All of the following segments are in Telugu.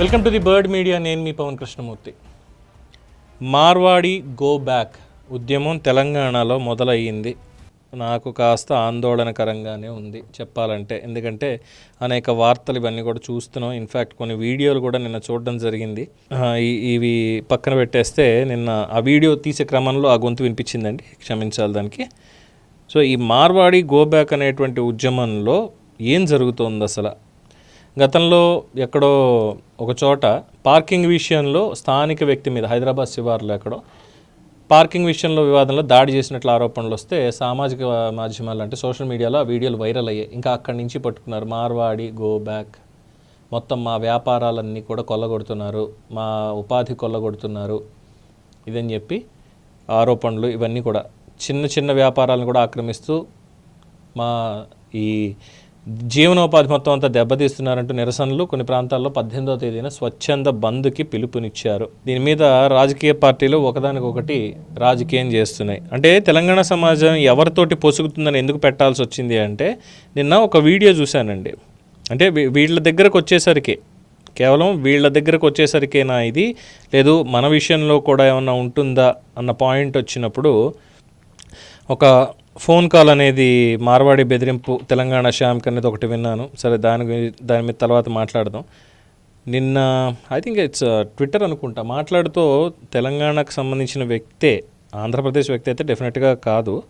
Welcome to the Bird Media. నేను మీ పవన్ కృష్ణమూర్తి. మార్వాడి గో బ్యాక్ ఉద్యమం తెలంగాణలో మొదలయ్యింది. నాకు కాస్త ఆందోళనకరంగానే ఉంది చెప్పాలంటే. ఎందుకంటే అనేక వార్తలు ఇవన్నీ కూడా చూస్తున్నాం. ఇన్ఫ్యాక్ట్ కొన్ని వీడియోలు కూడా నిన్న చూడడం జరిగింది. ఇవి పక్కన పెట్టేస్తే నిన్న ఆ వీడియో తీసే క్రమంలో ఆ గొంతు వినిపించిందండి. క్షమించాలి దానికి. సో ఈ మార్వాడి గో బ్యాక్ అనేటువంటి ఉద్యమంలో ఏం జరుగుతోంది అసలు గతంలో ఎక్కడో ఒక చోట పార్కింగ్ విషయంలో స్థానిక వ్యక్తి మీద హైదరాబాద్ శివార్లో ఎక్కడో పార్కింగ్ విషయంలో వివాదంలో దాడి చేసినట్లు ఆరోపణలు వస్తే సామాజిక మాధ్యమాలు అంటే సోషల్ మీడియాలో ఆ వీడియోలు వైరల్ అయ్యాయి. ఇంకా అక్కడి నుంచి పట్టుకున్నారు. మార్వాడి గో బ్యాక్ మొత్తం మా వ్యాపారాలన్నీ కూడా కొల్లగొడుతున్నారు. మా ఉపాధి కొల్లగొడుతున్నారు. ఇదని చెప్పి ఆరోపణలు ఇవన్నీ కూడా చిన్న చిన్న వ్యాపారాలను కూడా ఆక్రమిస్తూ మా ఈ జీవనోపాధి మొత్తం అంతా దెబ్బతీస్తున్నారంటూ నిరసనలు కొన్ని ప్రాంతాల్లో పద్దెనిమిదవ తేదీన స్వచ్ఛంద బంద్కి పిలుపునిచ్చారు. దీని మీద రాజకీయ పార్టీలు ఒకదానికొకటి రాజకీయం చేస్తున్నాయి. అంటే తెలంగాణ సమాజం ఎవరితోటి పొసుగుతుందని ఎందుకు పెట్టాల్సి వచ్చింది అంటే నిన్న ఒక వీడియో చూశానండి. అంటే వీళ్ళ దగ్గరకు వచ్చేసరికి కేవలం వీళ్ళ దగ్గరకు వచ్చేసరికేనా ఇది? లేదు మన విషయంలో కూడా ఏమన్నా ఉంటుందా? అన్న పాయింట్ వచ్చినప్పుడు ఒక ఫోన్ కాల్ అనేది మార్వాడి బెదిరింపు తెలంగాణ శ్యామ్కి అనేది ఒకటి విన్నాను. సరే దాని దాని మీద తర్వాత మాట్లాడదాం. నిన్న ఐ థింక్ ఇట్స్ ట్విట్టర్ అనుకుంటా మాట్లాడుతూ తెలంగాణకు సంబంధించిన వ్యక్తే ఆంధ్రప్రదేశ్ వ్యక్తి అయితే డెఫినెట్గా కాదు.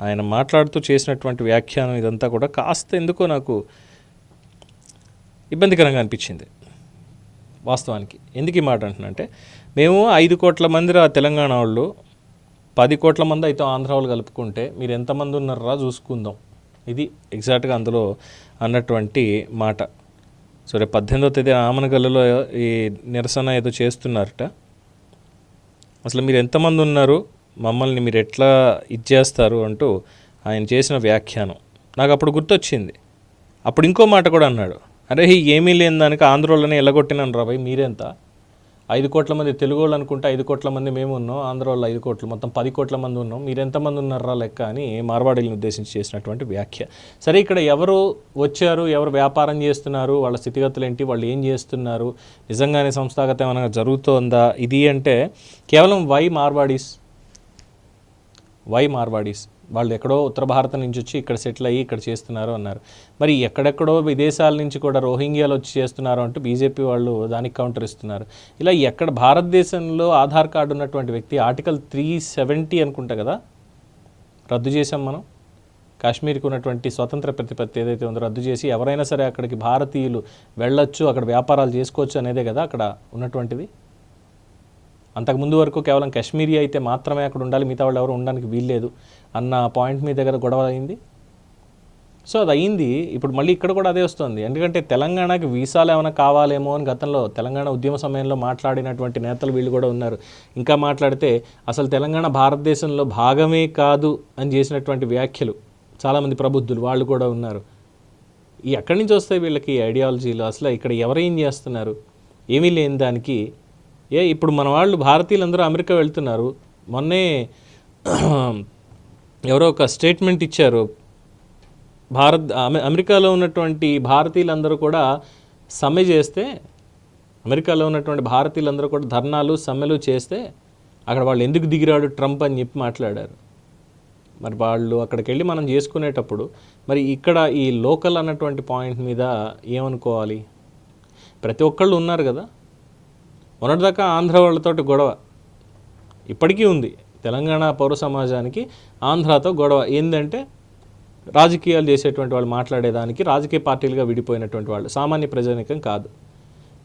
ఆయన మాట్లాడుతూ చేసినటువంటి వ్యాఖ్యానం ఇదంతా కూడా కాస్త ఎందుకో నాకు ఇబ్బందికరంగా అనిపించింది. వాస్తవానికి. ఎందుకు ఈ మాట అంటున్నా మేము ఐదు కోట్ల మంది రా తెలంగాణ వాళ్ళు పది కోట్ల మంది అయితే ఆంధ్ర వాళ్ళు కలుపుకుంటే మీరు ఎంతమంది ఉన్నారా చూసుకుందాం. ఇది ఎగ్జాక్ట్గా అందులో అన్నటువంటి మాట. సో రేపు పద్దెనిమిదో తేదీ ఆమనగల్లులో ఈ నిరసన ఏదో చేస్తున్నారట. అసలు మీరు ఎంతమంది ఉన్నారు? మమ్మల్ని మీరు ఎట్లా ఇచ్చేస్తారు అంటూ ఆయన చేసిన వ్యాఖ్యానం. నాకు అప్పుడు గుర్తొచ్చింది. అప్పుడు ఇంకో మాట కూడా అన్నాడు. అరే ఏమీ లేని దానికి ఆంధ్రోళ్ళని ఎల్లగొట్టినాను రాబాయ్ మీరెంత? ఐదు కోట్ల మంది తెలుగు వాళ్ళు అనుకుంటే ఐదు కోట్ల మంది మేము ఉన్నాం ఆంధ్ర వాళ్ళు ఐదు కోట్లు మొత్తం పది కోట్ల మంది ఉన్నాం. మీరు ఎంతమంది ఉన్నారా లెక్క అని మార్వాడీలను ఉద్దేశించి చేసినటువంటి వ్యాఖ్య. సరే ఇక్కడ ఎవరు వచ్చారు ఎవరు వ్యాపారం చేస్తున్నారు వాళ్ళ స్థితిగతులు ఏంటి వాళ్ళు ఏం చేస్తున్నారు నిజంగానే సంస్థాగతం ఏమైనా జరుగుతోందా ఇది అంటే కేవలం వై మార్వాడీస్ వై మార్వాడీస్ వాళ్ళు ఎక్కడో ఉత్తర భారతం నుంచి వచ్చి ఇక్కడ సెటిల్ అయ్యి ఇక్కడ చేస్తున్నారు అన్నారు. మరి ఎక్కడెక్కడో విదేశాల నుంచి కూడా రోహింగ్యాలు వచ్చి చేస్తున్నారు అంటూ బీజేపీ వాళ్ళు దానికి కౌంటర్ ఇస్తున్నారు. ఇలా ఎక్కడ భారతదేశంలో ఆధార్ కార్డు ఉన్నటువంటి వ్యక్తి ఆర్టికల్ త్రీ సెవెంటీ అనుకుంటా కదా? రద్దు చేసాం మనం. కాశ్మీర్కి ఉన్నటువంటి స్వతంత్ర ప్రతిపత్తి ఏదైతే ఉందో రద్దు చేసి ఎవరైనా సరే అక్కడికి భారతీయులు వెళ్ళొచ్చు అక్కడ వ్యాపారాలు చేసుకోవచ్చు అనేదే కదా అక్కడ ఉన్నటువంటిది? అంతకుముందు వరకు కేవలం కాశ్మీరీ అయితే మాత్రమే అక్కడ ఉండాలి మిగతా వాళ్ళు ఎవరు ఉండడానికి వీల్లేదు అన్న పాయింట్ మీ దగ్గర గొడవ అయింది? సో అది అయింది. ఇప్పుడు మళ్ళీ ఇక్కడ కూడా అదే వస్తుంది. ఎందుకంటే తెలంగాణకి వీసాలు ఏమైనా కావాలేమో అని గతంలో తెలంగాణ ఉద్యమ సమయంలో మాట్లాడినటువంటి నేతలు వీళ్ళు కూడా ఉన్నారు. ఇంకా మాట్లాడితే అసలు తెలంగాణ భారతదేశంలో భాగమే కాదు అని చేసినటువంటి వ్యాఖ్యలు చాలామంది ప్రబుద్ధులు వాళ్ళు కూడా ఉన్నారు. ఈ ఎక్కడి నుంచి వస్తాయి వీళ్ళకి ఐడియాలజీలు? అసలు ఇక్కడ ఎవరేం ఏం చేస్తున్నారు? ఏమీ లేని దానికి ఏ ఇప్పుడు మన వాళ్ళు భారతీయులందరూ అమెరికా వెళ్తున్నారు. మొన్నే ఎవరో ఒక స్టేట్మెంట్ ఇచ్చారు. భారత్ అమెరికాలో ఉన్నటువంటి భారతీయులందరూ కూడా సమ్మె చేస్తే అమెరికాలో ఉన్నటువంటి భారతీయులందరూ కూడా ధర్నాలు సమ్మెలు చేస్తే అక్కడ వాళ్ళు ఎందుకు దిగిరాడు ట్రంప్ అని చెప్పి మాట్లాడారు. మరి వాళ్ళు అక్కడికి వెళ్ళి మనం చేసుకునేటప్పుడు మరి ఇక్కడ ఈ లోకల్ అన్నటువంటి పాయింట్ మీద ఏమనుకోవాలి? ప్రతి ఒక్కళ్ళు ఉన్నారు కదా. మొన్నటిదాకా ఆంధ్ర వాళ్ళతోటి గొడవ. ఇప్పటికీ ఉంది. తెలంగాణ పౌర సమాజానికి ఆంధ్రాతో గొడవ. ఏంటంటే రాజకీయాలు చేసేటువంటి వాళ్ళు మాట్లాడేదానికి రాజకీయ పార్టీలుగా విడిపోయినటువంటి వాళ్ళు. సామాన్య ప్రజానికం కాదు.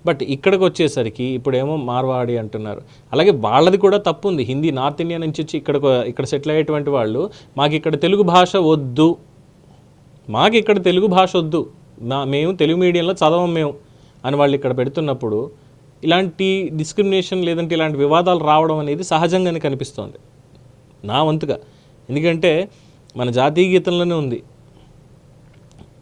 బట్ ఇక్కడికి వచ్చేసరికి ఇప్పుడేమో మార్వాడి అంటున్నారు. అలాగే వాళ్ళది కూడా తప్పు ఉంది హిందీ నార్త్ ఇండియా నుంచి వచ్చి ఇక్కడ ఇక్కడ సెటిల్ అయ్యేటువంటి వాళ్ళు మాకు ఇక్కడ తెలుగు భాష వద్దు. మాకు ఇక్కడ తెలుగు భాష వద్దు. మా మేము తెలుగు మీడియంలో చదవం మేము అని వాళ్ళు ఇక్కడ పెడుతున్నప్పుడు ఇలాంటి డిస్క్రిమినేషన్ లేదంటే ఇలాంటి వివాదాలు రావడం అనేది సహజంగానే కనిపిస్తోంది. నా వంతుగా. ఎందుకంటే మన జాతీయ గీతంలోనే ఉంది.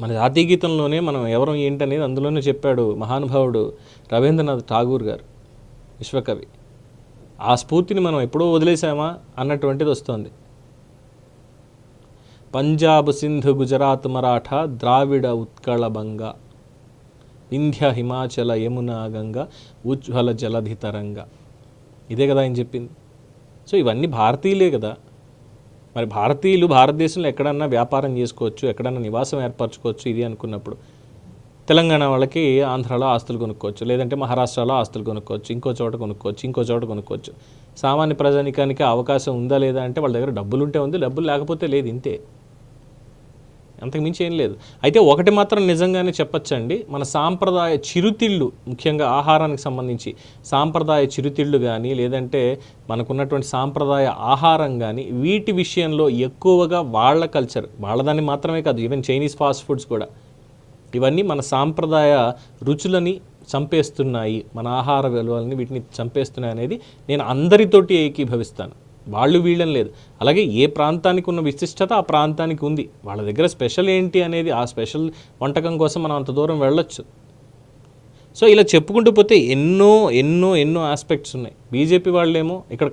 మన జాతీయ గీతంలోనే మనం ఎవరం ఏంటనేది అందులోనే చెప్పాడు మహానుభావుడు రవీంద్రనాథ్ ఠాగూర్ గారు విశ్వకవి. ఆ స్ఫూర్తిని మనం ఎప్పుడో వదిలేసామా అన్నటువంటిది వస్తుంది. పంజాబ్ సింధు గుజరాత్ మరాఠా ద్రావిడ ఉత్కళ బంగా వింధ్య హిమాచల యమున గంగ ఉజ్వల జలధి తరంగ. ఇదే కదా ఆయన చెప్పింది. సో ఇవన్నీ భారతీయులే కదా. మరి భారతీయులు భారతదేశంలో ఎక్కడన్నా వ్యాపారం చేసుకోవచ్చు ఎక్కడన్నా నివాసం ఏర్పరచుకోవచ్చు ఇది అనుకున్నప్పుడు తెలంగాణ వాళ్ళకి ఆంధ్రాలో ఆస్తులు కొనుక్కోవచ్చు లేదంటే మహారాష్ట్రలో ఆస్తులు కొనుక్కోవచ్చు ఇంకో చోట కొనుక్కోవచ్చు ఇంకో చోట కొనుక్కోవచ్చు. సామాన్య ప్రజానికానికి అవకాశం ఉందా లేదా అంటే వాళ్ళ దగ్గర డబ్బులు ఉంటే ఉంది డబ్బులు లేకపోతే లేదు ఇంతే. అంతకు మించి ఏం లేదు. అయితే ఒకటి మాత్రం నిజంగానే చెప్పచ్చండి. మన సాంప్రదాయ చిరుతిళ్ళు ముఖ్యంగా ఆహారానికి సంబంధించి సాంప్రదాయ చిరుతిళ్ళు కానీ లేదంటే మనకున్నటువంటి సాంప్రదాయ ఆహారం కానీ వీటి విషయంలో ఎక్కువగా వాళ్ళ కల్చర్ వాళ్ళదాన్ని మాత్రమే కాదు ఈవెన్ చైనీస్ ఫాస్ట్ ఫుడ్స్ కూడా. ఇవన్నీ మన సాంప్రదాయ రుచులని చంపేస్తున్నాయి. మన ఆహార విలువలని వీటిని చంపేస్తున్నాయి అనేది నేను అందరితోటి ఏకీభవిస్తాను. వాళ్ళు వీళ్ళని లేదు. అలాగే ఏ ప్రాంతానికి ఉన్న విశిష్టత ఆ ప్రాంతానికి ఉంది. వాళ్ళ దగ్గర స్పెషల్ ఏంటి అనేది ఆ స్పెషల్ వంటకం కోసం మనం అంత దూరం వెళ్ళొచ్చు. సో ఇలా చెప్పుకుంటూ పోతే ఎన్నో ఎన్నో ఎన్నో ఆస్పెక్ట్స్ ఉన్నాయి. బీజేపీ వాళ్ళేమో ఇక్కడ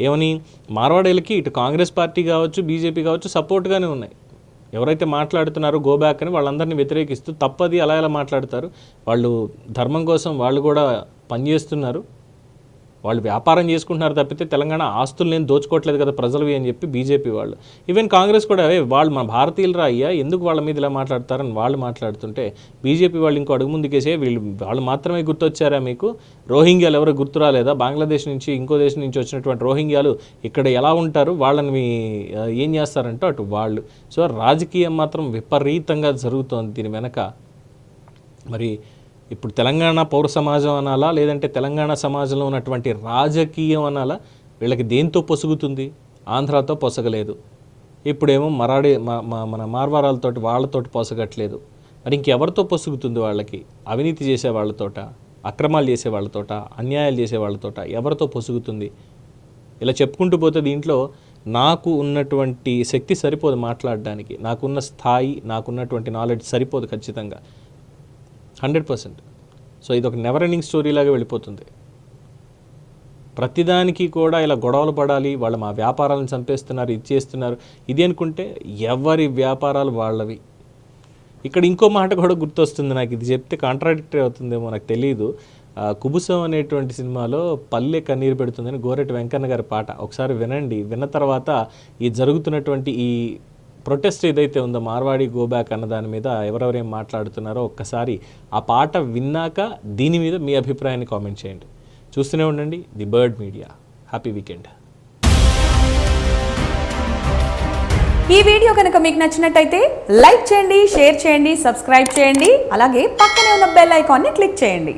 ఏమని మార్వాడీలకి ఇటు కాంగ్రెస్ పార్టీ కావచ్చు బీజేపీ కావచ్చు సపోర్ట్గానే ఉన్నాయి. ఎవరైతే మాట్లాడుతున్నారో గో బ్యాక్ అని వాళ్ళందరినీ వ్యతిరేకిస్తూ తప్పది అలా ఎలా మాట్లాడతారు. వాళ్ళు ధర్మం కోసం వాళ్ళు కూడా పనిచేస్తున్నారు. వాళ్ళు వ్యాపారం చేసుకుంటున్నారు తప్పితే తెలంగాణ ఆస్తులు నేను దోచుకోవట్లేదు కదా ప్రజలవి అని చెప్పి బీజేపీ వాళ్ళు. ఈవెన్ కాంగ్రెస్ కూడా వాళ్ళు మన భారతీయులరా అయ్యా ఎందుకు వాళ్ళ మీద ఇలా మాట్లాడతారని వాళ్ళు మాట్లాడుతుంటే బీజేపీ వాళ్ళు ఇంకో అడుగు ముందుకేసే వీళ్ళు వాళ్ళు మాత్రమే గుర్తొచ్చారా మీకు? రోహింగ్యాలు ఎవరు గుర్తు రాలేదా? బంగ్లాదేశ్ నుంచి ఇంకో దేశం నుంచి వచ్చినటువంటి రోహింగ్యాలు ఇక్కడ ఎలా ఉంటారు? వాళ్ళని మీ ఏం చేస్తారంటే అటు వాళ్ళు. సో రాజకీయం మాత్రం విపరీతంగా జరుగుతోంది దీని వెనక. మరి ఇప్పుడు తెలంగాణ పౌర సమాజం అనాలా? లేదంటే తెలంగాణ సమాజంలో ఉన్నటువంటి రాజకీయం అనాలా? వీళ్ళకి దేంతో పొసుగుతుంది? ఆంధ్రాతో పొసగలేదు. ఇప్పుడేమో మరాడి మన మార్వారాలతో వాళ్ళతోటి పొసగట్లేదు. మరి ఇంకెవరితో పొసుగుతుంది వాళ్ళకి? అవినీతి చేసే వాళ్ళతోట? అక్రమాలు చేసే వాళ్ళతోట? అన్యాయాలు చేసే వాళ్ళతోట? ఎవరితో పొసుగుతుంది? ఇలా చెప్పుకుంటూ పోతే దీంట్లో నాకు ఉన్నటువంటి శక్తి సరిపోదు మాట్లాడడానికి. నాకున్న స్థాయి నాకున్నటువంటి నాలెడ్జ్ సరిపోదు ఖచ్చితంగా. Hundred percent. సో ఇది ఒక నెవర్ ఎండింగ్ స్టోరీ లాగా వెళ్ళిపోతుంది. ప్రతిదానికి కూడా ఇలా గొడవలు పడాలి వాళ్ళు మా వ్యాపారాలను చంపేస్తున్నారు ఇది చేస్తున్నారు. ఇది అనుకుంటే ఎవరి వ్యాపారాలు వాళ్ళవి. ఇక్కడ ఇంకో మాట కూడా గుర్తొస్తుంది నాకు ఇది చెప్తే కాంట్రాడిక్టరీ అవుతుందేమో నాకు తెలియదు కుబుసం అనేటువంటి సినిమాలో పల్లె కన్నీరు పెడుతుందని గోరెటి వెంకన్న గారి పాట ఒకసారి వినండి. విన్న తర్వాత ఈ జరుగుతున్నటువంటి ఈ ప్రొటెస్ట్ ఏదైతే ఉందో మార్వాడి గోబ్యాక్ అన్న దాని మీద ఎవరెవరేం మాట్లాడుతున్నారో ఒక్కసారి ఆ పాట విన్నాక దీని మీద మీ అభిప్రాయాన్ని కామెంట్ చేయండి. చూస్తూనే ఉండండి the Bird Media. Happy weekend. ఈ వీడియో కనుక మీకు నచ్చినట్టయితే లైక్ చేయండి షేర్ చేయండి సబ్స్క్రైబ్ చేయండి అలాగే పక్కనే ఉన్న బెల్ ఐకాన్ని క్లిక్ చేయండి.